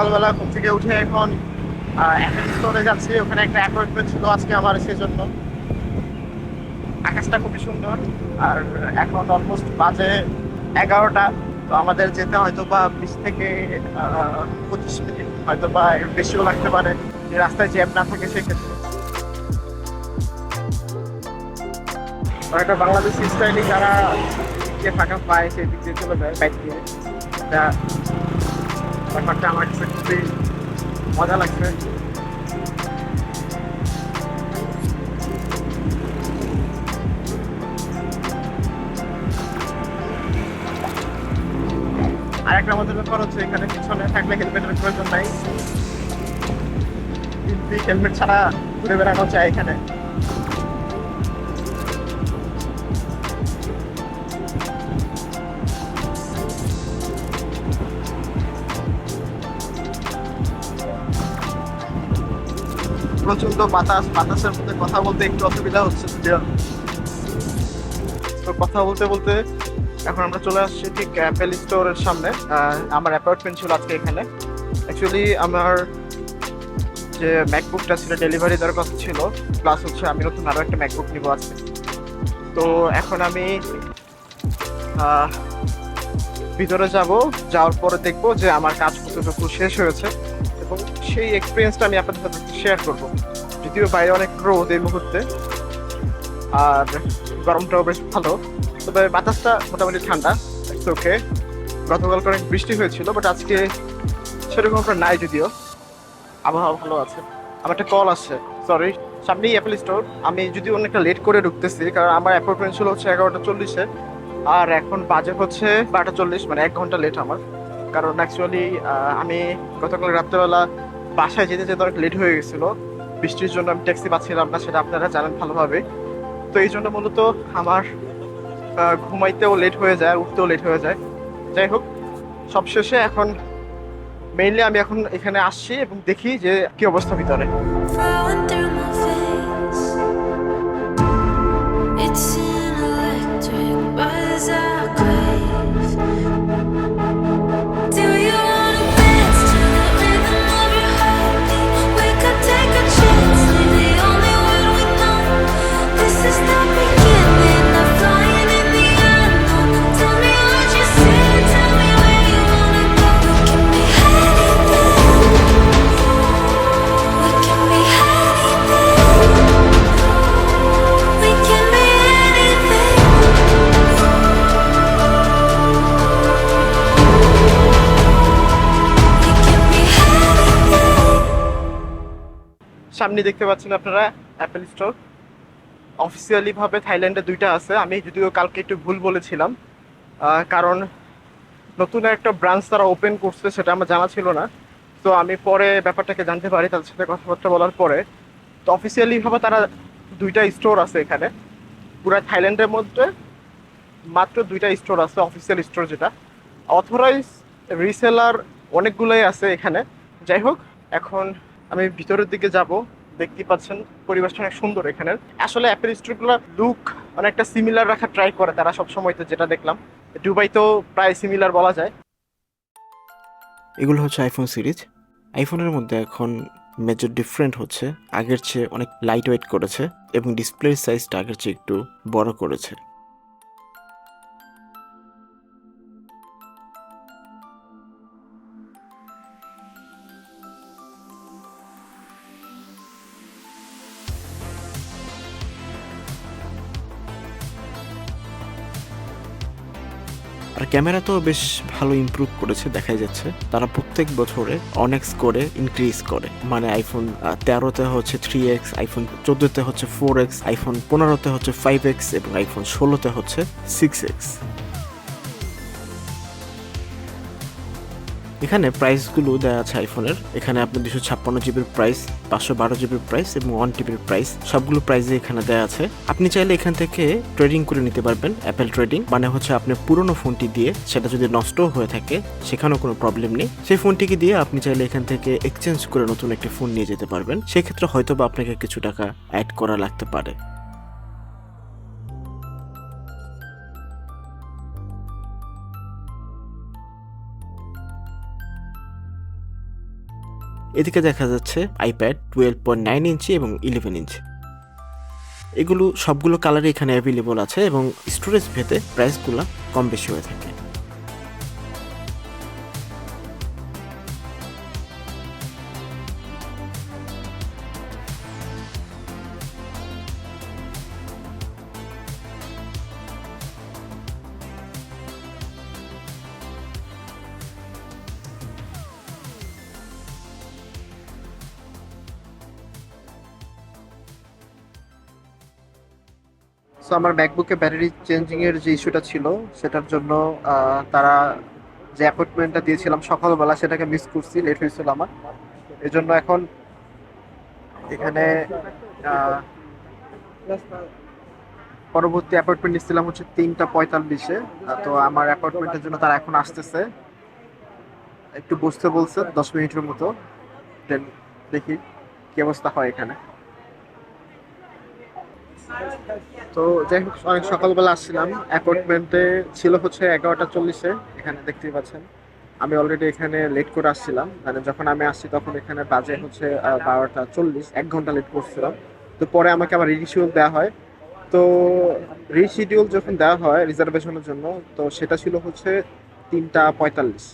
সকালবেলা ঘুম থেকে উঠে এখন স্টোরে যাচ্ছি। ওখানে একটা অ্যাপয়েন্টমেন্ট ছিল আজকে আমার, সেজন্য। আকাশটা খুবই সুন্দর। আর এখন অলমোস্ট বাজে এগারোটা। তো আমাদের যেতে হয়তো বা বিশ থেকে পঁচিশ মিনিট হয়তো বা বেশিও লাগতে পারে। যে রাস্তায় জ্যাম না থাকে সেক্ষেত্রে। একটা বাংলাদেশি স্টাইলে যারা যে ফাঁকা পায়, সেই দিক দিয়ে চলে যায় বাইক দিয়ে। ব্যাপারটা আমার কাছে খুবই মজা লাগছে। আর একটা মজার ব্যাপার হচ্ছে, এখানে পিছনে থাকলে হেলমেটের প্রয়োজন নাই। হেলমেট ছাড়া ঘুরে বেড়ানো যায় এখানে। প্রচণ্ড বাতাস, বাতাসের মধ্যে কথা বলতে একটু অসুবিধা হচ্ছে, তো কথা বলতে বলতে এখন আমরা চলে আসছি ঠিক অ্যাপেল স্টোরের সামনে। আমার অ্যাপার্টমেন্ট ছিল আজকে এখানে। অ্যাকচুয়ালি আমার যে ম্যাকবুকটা ছিল ডেলিভারি দেওয়ার কথা ছিল প্লাস হচ্ছে আমি নতুন আরও একটা ম্যাকবুক নিব আজকে। তো এখন আমি ভিতরে যাব, যাওয়ার পরে দেখব যে আমার কাজ কতটুকু শেষ হয়েছে। সেই এক্সপিরিয়েন্সটা আমি আপনাদের সাথে শেয়ার করব। যদিও বাইরে অনেক রোদ এই মুহূর্তে, আর গরমটাও বেশ ভালো। তবে বাতাসটা মোটামুটি ঠান্ডা ওকে গতকালকে অনেক বৃষ্টি হয়েছিল বাট আজকে সেরকম একটা নাই যদিও। আবহাওয়া ভালো আছে। আমার একটা কল আছে সরি সামনেই অ্যাপেল স্টোর আমি যদি অনেকটা লেট করে ঢুকতেছি, কারণ আমার অ্যাপয়েন্টমেন্ট ছিল হচ্ছে এগারোটা চল্লিশে, আর এখন বাজে হচ্ছে বারোটা চল্লিশ মানে এক ঘণ্টা লেট আমার। কারণ অ্যাকচুয়ালি আমি গতকাল রাত্রেবেলা বাসায় যেতে যেতে অনেক লেট হয়ে গেছিল। বৃষ্টির জন্য আমি ট্যাক্সি পাচ্ছিলাম না, সেটা আপনারা জানেন ভালোভাবে। তো এই জন্য মূলত আমার ঘুমাইতেও লেট হয়ে যায়, উঠতেও লেট হয়ে যায়। যাই হোক, সবশেষে এখন মেইনলি আমি এখন এখানে আসছি এবং দেখি যে কি অবস্থা ভিতরে। সামনে দেখতে পাচ্ছেন আপনারা অ্যাপেল স্টোর। অফিসিয়ালি ভাবে থাইল্যান্ডে দুইটা আছে। আমি যদিও কালকে একটু ভুল বলেছিলাম কারণ নতুন একটা ব্রাঞ্চ তারা ওপেন করছে সেটা আমার জানা ছিল না। তো আমি পরে ব্যাপারটাকে জানতে পারি, তাদের সাথে কথাবার্তা বলার পরে। তো অফিসিয়ালি ভাবে তারা দুইটা স্টোর আছে এখানে। পুরো থাইল্যান্ডের মধ্যে মাত্র দুইটা স্টোর আছে অফিসিয়াল স্টোর যেটা। অথরাইজ রিসেলার অনেকগুলোই আছে এখানে। যাই হোক, এখন আমি ভিতরের দিকে যাব। দেখতে পাচ্ছেন পরিবেশটা অনেক সুন্দর এখানে আসলে অ্যাপেল স্টোরগুলো লুক অনেকটা সিমিলার রাখা ট্রাই করে তারা সব সময় তো যেটা দেখলাম। দুবাই তো প্রায় সিমিলার বলা যায়। এগুলো হচ্ছে আইফোন সিরিজ আইফোনের মধ্যে এখন মেজর ডিফারেন্ট হচ্ছে। আগের চেয়ে অনেক লাইট ওয়েট করেছে এবং ডিসপ্লের সাইজটা আগের চেয়ে একটু বড় করেছে। আর ক্যামেরা তো বেশ ভালো ইম্প্রুভ করেছে, দেখাই যাচ্ছে। তারা প্রত্যেক বছরে অনেক করে ইনক্রিজ করে। মানে আইফোন তেরোতে হচ্ছে থ্রি এক্স আইফোন চোদ্দোতে হচ্ছে ফোর এক্স আইফোন পনেরোতে হচ্ছে ফাইভ এক্স এবং আইফোন ষোলোতে হচ্ছে সিক্স এক্স এখানে প্রাইসগুলো দেওয়া আছে আইফোনের এখানে আপনি দুশো ছাপ্পান্ন জিবির প্রাইস পাঁচশো বারো জিবির প্রাইস এবং ওয়ান টিবির প্রাইস সবগুলো প্রাইসে এখানে দেওয়া আছে। আপনি চাইলে এখান থেকে ট্রেডিং করে নিতে পারবেন অ্যাপেল ট্রেডিং মানে হচ্ছে আপনি পুরনো ফোনটি দিয়ে সেটা যদি নষ্ট হয়ে থাকে, সেখানেও কোনো প্রবলেম নেই। সেই ফোনটিকে দিয়ে আপনি চাইলে এখান থেকে এক্সচেঞ্জ করে নতুন একটি ফোন নিয়ে যেতে পারবেন। সেক্ষেত্রে হয়তো বা আপনাকে কিছু টাকা অ্যাড করা লাগতে পারে। এদিকে দেখা যাচ্ছে iPad twelve point nine inch এবং ইলেভেন ইঞ্চি। এগুলো সবগুলো কালারই এখানে অ্যাভেলেবল আছে এবং স্টোরেজ ভেদে প্রাইসগুলো কম বেশি হয়ে থাকে। সো আমার ম্যাকবুকে ব্যাটারি চেঞ্জিং এর যে ইস্যুটা ছিল, সেটার জন্য তারা যে অ্যাপয়েন্টমেন্টটা দিয়েছিলাম সকালবেলা, সেটাকে মিস করছি লেট হয়েছিল আমার। এই জন্য এখন এখানে পরবর্তী অ্যাপয়েন্টমেন্ট নিচ্ছিলাম হচ্ছে তিনটা পঁয়তাল্লিশে। তো আমার অ্যাপয়েন্টমেন্টের জন্য তারা এখন আসতেছে। একটু বসতে বলছে, দশ মিনিটের মতো। দেন দেখি কি অবস্থা হয় এখানে। তো যাই হোক, অনেক সকালবেলা আসছিলাম। অ্যাপয়েন্টমেন্টে ছিল হচ্ছে এগারোটা চল্লিশে, এখানে দেখতেই পাচ্ছেন। আমি অলরেডি এখানে লেট করে আসছিলাম। মানে যখন আমি আসছি তখন এখানে বাজে হচ্ছে বারোটা চল্লিশ, এক ঘণ্টা লেট করছিলাম। তো পরে আমাকে আবার রিডিউল দেওয়া হয়। তো রিশিডিউল যখন দেওয়া হয় রিজার্ভেশনের জন্য, তো সেটা ছিল হচ্ছে তিনটা পঁয়তাল্লিশ।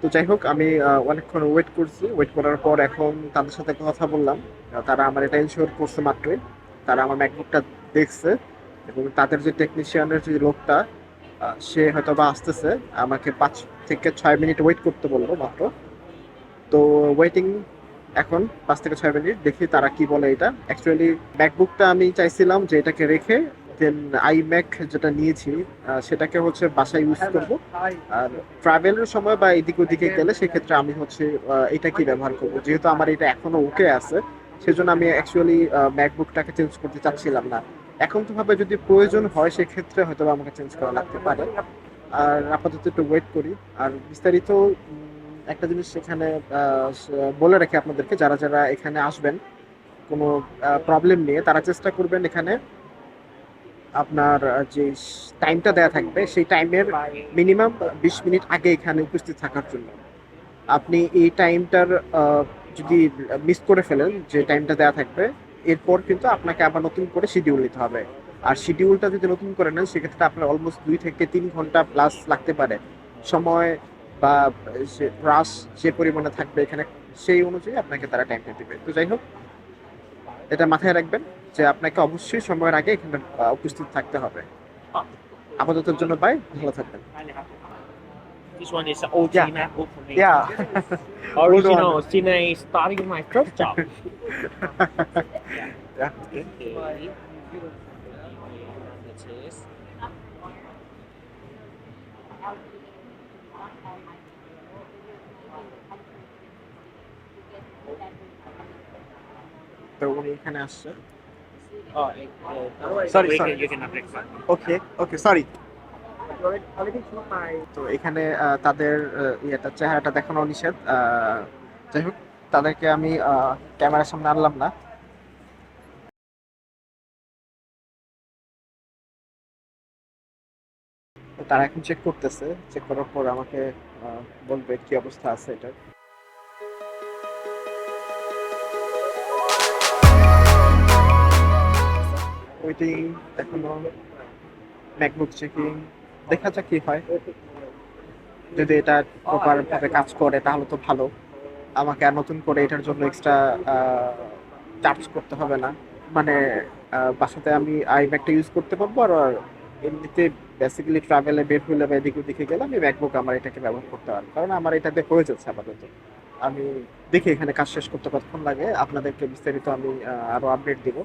তো যাই হোক, আমি অনেকক্ষণ ওয়েট করছি। ওয়েট করার পর এখন তাদের সাথে কথা বললাম। তারা আমার এটা ইনশিওর করছে মাত্রই। তারা আমার ম্যাকবুকটা দেখছে এবং তাদের যে টেকনিশিয়ানের যে লোকটা সে হয়তো বা আসতেছে আমাকে পাঁচ থেকে ছয় মিনিট ওয়েট করতে বলল মাত্র। তো ওয়েটিং এখন পাঁচ থেকে ছয় মিনিট দেখি তারা কি বলে এটা। অ্যাকচুয়ালি ম্যাকবুকটা আমি চাইছিলাম যে এটাকে রেখে দেন আই ম্যাক যেটা নিয়েছি সেটাকে হচ্ছে বাসায় ইউজ করব। আর ট্রাভেলের সময় বা এদিক ওদিকে গেলে সেক্ষেত্রে আমি হচ্ছে আহ, এটাকেই ব্যবহার করব? যেহেতু আমার এটা এখনও ওকে আছে সেজন্য আমি অ্যাকচুয়ালি ম্যাকবুকটাকে চেঞ্জ করতে চাচ্ছিলাম না। এখন তো ভাবে যদি প্রয়োজন হয়, সেক্ষেত্রে হয়তো আমাকে চেঞ্জ করা লাগতে পারে। আর আপাতত একটু ওয়েট করি। আর বিস্তারিত একটা জিনিস সেখানে বলে রাখি আপনাদেরকে, যারা যারা এখানে আসবেন, কোনো প্রবলেম নিয়ে, তারা চেষ্টা করবেন এখানে আপনার যে টাইমটা দেয়া থাকবে, সেই টাইমের মিনিমাম বিশ মিনিট আগে এখানে উপস্থিত থাকার জন্য। আপনি এই টাইমটার যদি মিস করে ফেলেন যে টাইমটা দেওয়া থাকবে, এরপর কিন্তু আপনাকে আবার নতুন করে শিডিউল নিতে হবে। আর শিডিউলটা যদি নতুন করে নেন, সেক্ষেত্রে আপনার অলমোস্ট দুই থেকে তিন ঘণ্টা প্লাস লাগতে পারে। সময় বা, সে রাশ যে পরিমাণে থাকবে এখানে, সেই অনুযায়ী আপনাকে তারা টাইমটা দিবে। তো যাই হোক, এটা মাথায় রাখবেন যে আপনাকে অবশ্যই সময়ের আগে এখানে উপস্থিত থাকতে হবে। আপাততের জন্য বাই ভালো থাকবেন। This one is an OG Yeah. MacBook for me. Yeah. Original since I started my first job. yeah. Okay. Can. Oh, uh, Sorry, sorry. You can update. Okay. Okay. Sorry. তো এখানে তাদের ইয়েটা, চেহারাটা দেখানো নিষেধ। যাই হোক, তাদেরকে আমি ক্যামেরার সামনে আনলাম না। তারা এখন চেক করতেছে। চেক করার পর আমাকে বলবে কি অবস্থা আছে এটা। ওয়েটিং এখনও ম্যাকবুক চেকিং দেখা যাক কি হয়। যদি এটা প্রপার ভাবে কাজ করে, তাহলে তো ভালো। আমাকে আর নতুন করে এটার জন্য এক্সট্রা চার্জ করতে হবে না। মানে বাসাতে আমি আই ম্যাকটা ইউজ করতে পারব, আর আর এমনিতে বেসিক্যালি ট্রাভেলে বের হইলে বা এদিক ওদিকে গেলে আমি ম্যাকবুক আমার এটাকে ব্যবহার করতে পারব। কারণ আমার এটাতে হয়ে যাচ্ছে আপাতত। আমি দেখি এখানে কাজ শেষ করতে কতক্ষণ লাগে। আপনাদেরকে বিস্তারিত আমি আরও আপডেট দিব।